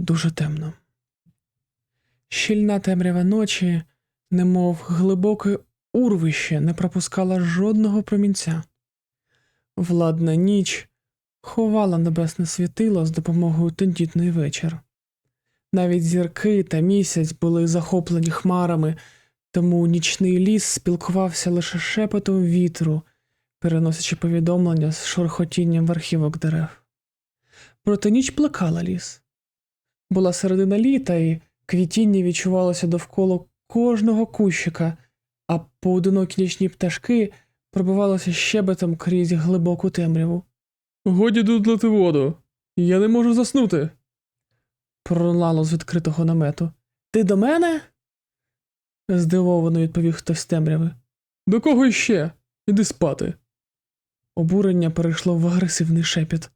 дуже темно. Щільна темрява ночі, немов глибоке урвище, не пропускала жодного промінця. Владна ніч ховала небесне світило з допомогою тендітний вечір. Навіть зірки та місяць були захоплені хмарами, тому нічний ліс спілкувався лише шепотом вітру, переносячи повідомлення з шорхотінням верхівок дерев. Проте ніч плекала ліс. Була середина літа, і квітіння відчувалося довкола кожного кущика, а поодинокі нічні пташки пробивалися щебетом крізь глибоку темряву. Годі дудлити воду. Я не можу заснути. пролунало з відкритого намету. Ти до мене? здивовано відповів хтось з темряви. До кого іще? Іди спати. Обурення перейшло в агресивний шепіт.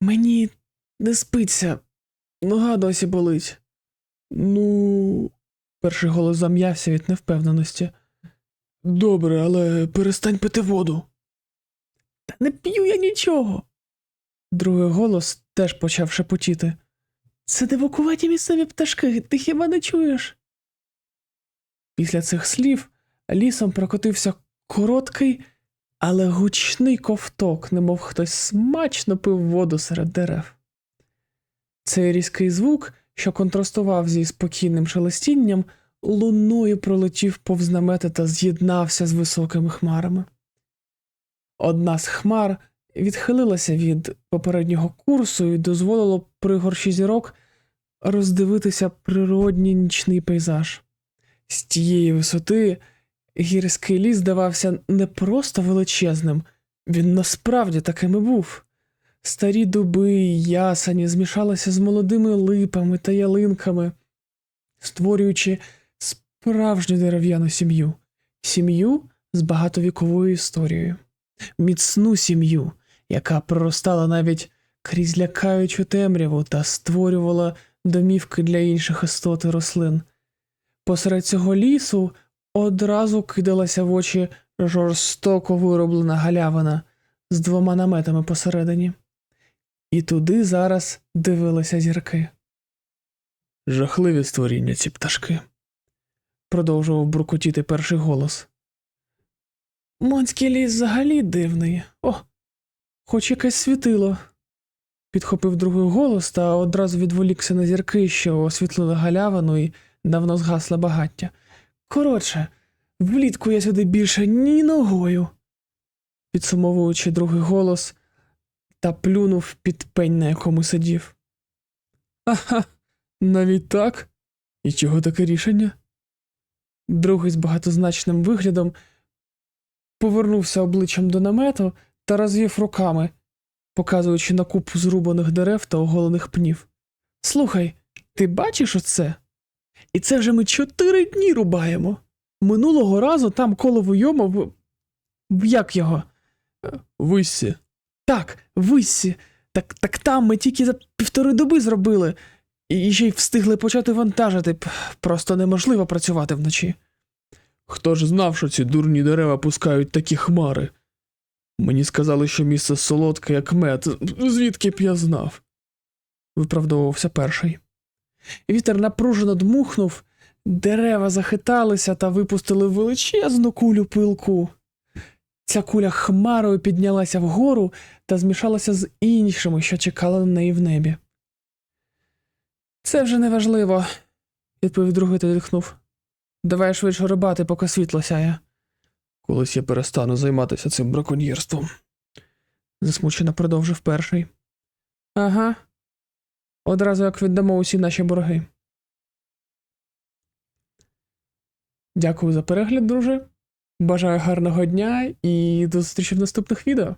Мені не спиться, нога досі болить. Ну, перший голос зам'явся від невпевненості. Добре, але перестань пити воду. Та не п'ю я нічого. Другий голос теж почав шепотіти. Це дивакуваті місцеві пташки, ти хіба не чуєш? Після цих слів лісом прокотився короткий, але гучний ковток, немов хтось смачно пив воду серед дерев. Цей різкий звук, що контрастував зі спокійним шелестінням, луною пролетів повз намети та з'єднався з високими хмарами. Одна з хмар відхилилася від попереднього курсу і дозволило при горші зірок роздивитися природній нічний пейзаж. З тієї висоти гірський ліс здавався не просто величезним, він насправді таким і був. Старі дуби й ясені змішалися з молодими липами та ялинками, створюючи справжню дерев'яну сім'ю, сім'ю з багатовіковою історією, міцну сім'ю, яка проростала навіть крізь лякаючу темряву та створювала домівки для інших істот і рослин. Посеред цього лісу одразу кидалася в очі жорстоко вироблена галявина з двома наметами посередині. І туди зараз дивилися зірки. Жахливі створіння ці пташки, продовжував буркотіти перший голос. Монський ліс взагалі дивний. О, хоч якесь світило. Підхопив другий голос та одразу відволікся на зірки, що освітлили галявину і давно згасле багаття. Коротше, влітку я сюди більше ні ногою. Підсумовуючи другий голос, та плюнув під пень, на якому сидів. Ага, навіть так? І чого таке рішення? Другий з багатозначним виглядом повернувся обличчям до намету та розвів руками, показуючи на купу зрубаних дерев та оголених пнів. Слухай, ти бачиш оце? І це вже ми чотири дні рубаємо. Минулого разу там коло вийома в. як його? Виссі. Так, виссі. Так, так там ми тільки за півтори доби зробили, і ще й встигли почати вантажити. Просто неможливо працювати вночі. Хто ж знав, що ці дурні дерева пускають такі хмари? Мені сказали, що місце солодке, як мед, звідки б я знав? виправдовувався перший. Вітер напружено дмухнув, дерева захиталися та випустили величезну кулю пилку. Ця куля хмарою піднялася вгору та змішалася з іншими, що чекали на неї в небі. Це вже не важливо, відповів другий та відхнув. Давай швидше рибати, поки світло сяє. Колись я перестану займатися цим браконьєрством, засмучено продовжив перший. Ага. Одразу як віддамо усі наші борги. Дякую за перегляд, друже. Бажаю гарного дня і до зустрічі в наступних відео.